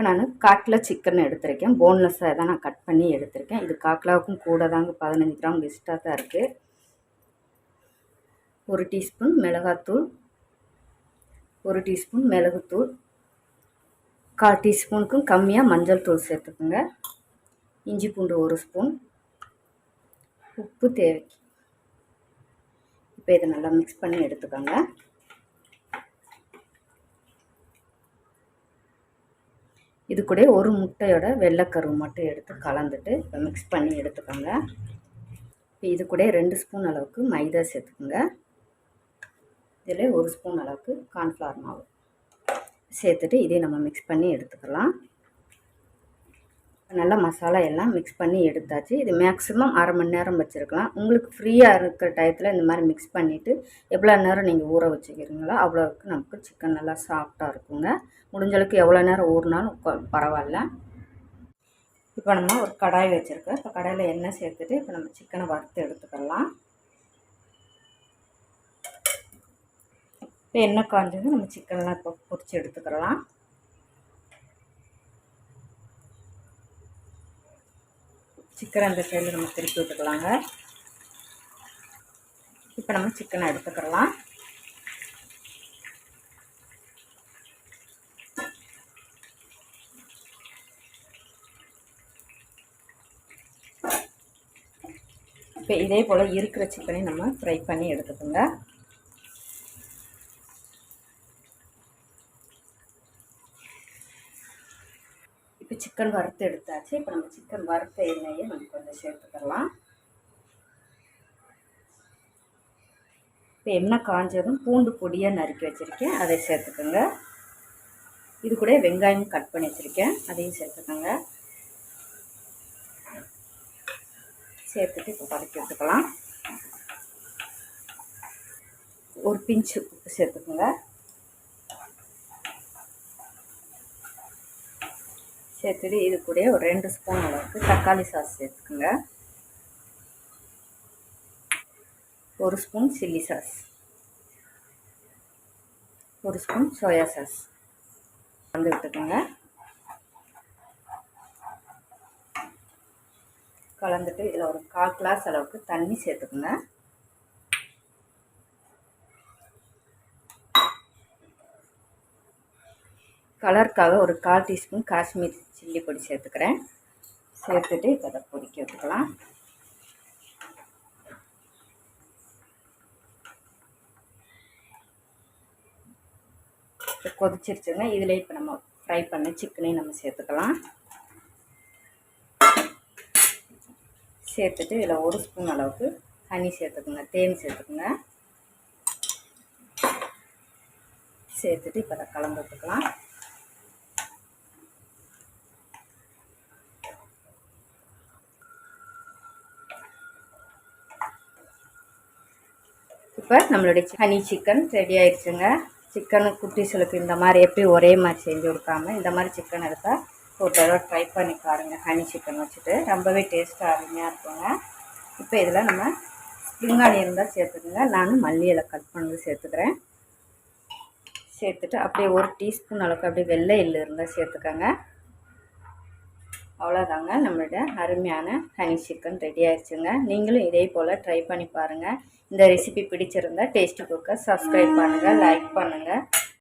இப்போ நான் காட்டில் சிக்கன் எடுத்திருக்கேன். போன்லெஸ்ஸாக தான் நான் கட் பண்ணி எடுத்திருக்கேன். இது காக்கிலாவுக்கும் கூட தாங்க பதினஞ்சு கிராம் எக்ஸ்ட்ரா தான் இருக்குது ஒரு டீஸ்பூன் மிளகாத்தூள். ஒரு டீஸ்பூன் மிளகுத்தூள். கால் டீஸ்பூனுக்கும் கம்மியாக மஞ்சள் தூள் சேர்த்துக்குங்க. இஞ்சி பூண்டு ஒரு ஸ்பூன் உப்பு தேவைக்கு. இப்போ இதை நல்லா மிக்ஸ் பண்ணி எடுத்துக்கோங்க. இது கூட ஒரு முட்டையோட வெள்ளைக்கருவு மட்டும் எடுத்து கலந்துட்டு இப்போ மிக்ஸ் பண்ணி எடுத்துக்கோங்க. இப்போ இது கூட ரெண்டு ஸ்பூன் அளவுக்கு மைதா சேர்த்துக்குங்க. இதில் ஒரு ஸ்பூன் அளவுக்கு கார்ன்ஃப்ளவர் மாவு சேர்த்துட்டு இதே நம்ம மிக்ஸ் பண்ணி எடுத்துக்கலாம். நல்லா மசாலா எல்லாம் மிக்ஸ் பண்ணி எடுத்தாச்சு. இது மேக்ஸிமம் அரை மணி நேரம் வச்சுருக்கலாம். உங்களுக்கு ஃப்ரீயாக இருக்கிற டயத்தில் இந்த மாதிரி மிக்ஸ் பண்ணிவிட்டு எவ்வளோ நேரம் நீங்கள் ஊற வச்சுக்கிறீங்களோ அவ்வளோக்கு நமக்கு சிக்கன் நல்லா சாஃப்டாக இருக்குங்க. முடிஞ்சளவுக்கு எவ்வளோ நேரம் ஊறினாலும் பரவாயில்ல. இப்போ நம்ம ஒரு கடாய் வச்சுருக்கோம். இப்போ கடாயில் எண்ணெய் சேர்த்துட்டு இப்போ நம்ம சிக்கனை வறுத்து எடுத்துக்கலாம். இப்போ எண்ணெய் காஞ்சது நம்ம சிக்கன்லாம் இப்போ பொறிச்சு எடுத்துக்கலாம். சிக்கனை அந்த சைடில் நம்ம திருப்பி விட்டுக்கலாங்க. இப்போ நம்ம சிக்கனை எடுத்துக்கிறலாம் இப்போ இதே போல் இருக்கிற சிக்கனை நம்ம ஃப்ரை பண்ணி எடுத்துக்கோங்க. இப்போ சிக்கன் வறுத்து எடுத்தாச்சு. இப்போ நம்ம சிக்கன் வறுத்த எண்ணெயை நம்ம கொஞ்சம் சேர்த்துக்கலாம் இப்போ எண்ணெய் காஞ்சதும் பூண்டு பொடியாக நறுக்கி வச்சுருக்கேன். அதை சேர்த்துக்கோங்க. இது கூட வெங்காயம் கட் பண்ணி வச்சுருக்கேன். அதையும் சேர்த்துக்கோங்க. சேர்த்துட்டு இப்போ வதக்கி எடுத்துக்கலாம். ஒரு பிஞ்சு உப்பு சேர்த்துக்கோங்க. சேர்த்துட்டு இது கூட ஒரு ரெண்டு ஸ்பூன் அளவுக்கு தக்காளி சாஸ் சேர்த்துக்குங்க. ஒரு ஸ்பூன் சில்லி சாஸ். ஒரு ஸ்பூன் சோயா சாஸ். வந்து விட்டுக்கோங்க. கலந்துட்டு இதில் ஒரு கால் கிளாஸ் அளவுக்கு தண்ணி சேர்த்துக்குங்க. கலருக்காக ஒரு கால் டீஸ்பூன் காஷ்மீர் சில்லி பொடி சேர்த்துக்கிறேன். சேர்த்துட்டு இப்போ அதை பொடிக்க விட்டுக்கலாம். இப்போ கொதிச்சிருச்சுங்க இதில் இப்போ நம்ம ஃப்ரை பண்ண சிக்கனையும் நம்ம சேர்த்துக்கலாம். சேர்த்துட்டு இதில் ஒரு ஸ்பூன் அளவுக்கு ஹனி சேர்த்துக்குங்க தேன் சேர்த்துக்குங்க. சேர்த்துட்டு இப்போ அதை கலந்து விட்டுக்கலாம் இப்போ நம்மளுடைய ஹனி சிக்கன் ரெடி ஆயிடுச்சுங்க. சிக்கன் குட்டீஸுகளுக்கு இந்த மாதிரி எப்படி ஒரே மாதிரி செஞ்சு கொடுக்காம இந்த மாதிரி சிக்கன் எடுத்தால் ஒரு தடவை ட்ரை பண்ணி பாருங்க. ஹனி சிக்கன் வச்சுட்டு ரொம்பவே டேஸ்ட்டாக அருமையாக இருக்குங்க. இப்போ இதில் நம்ம ஸ்ப்ரிங் ஆனியன் தான் சேர்த்துக்குங்க. நான் மல்லி இலை கட் பண்ணது சேர்த்துக்கிறேன். சேர்த்துட்டு அப்படியே ஒரு டீஸ்பூன் அளவுக்கு அப்படியே வெள்ளை எள்ளு இருந்தால் சேர்த்துக்கோங்க. அவ்வளோதாங்க நம்மளுடைய அருமையான ஹனி சிக்கன் ரெடி ஆயிடுச்சுங்க. நீங்களும் இதே போல் ட்ரை பண்ணி பாருங்கள் இந்த ரெசிபி பிடிச்சிருந்தா டேஸ்டி குக்கை சப்ஸ்கிரைப் பண்ணுங்கள் லைக் பண்ணுங்கள்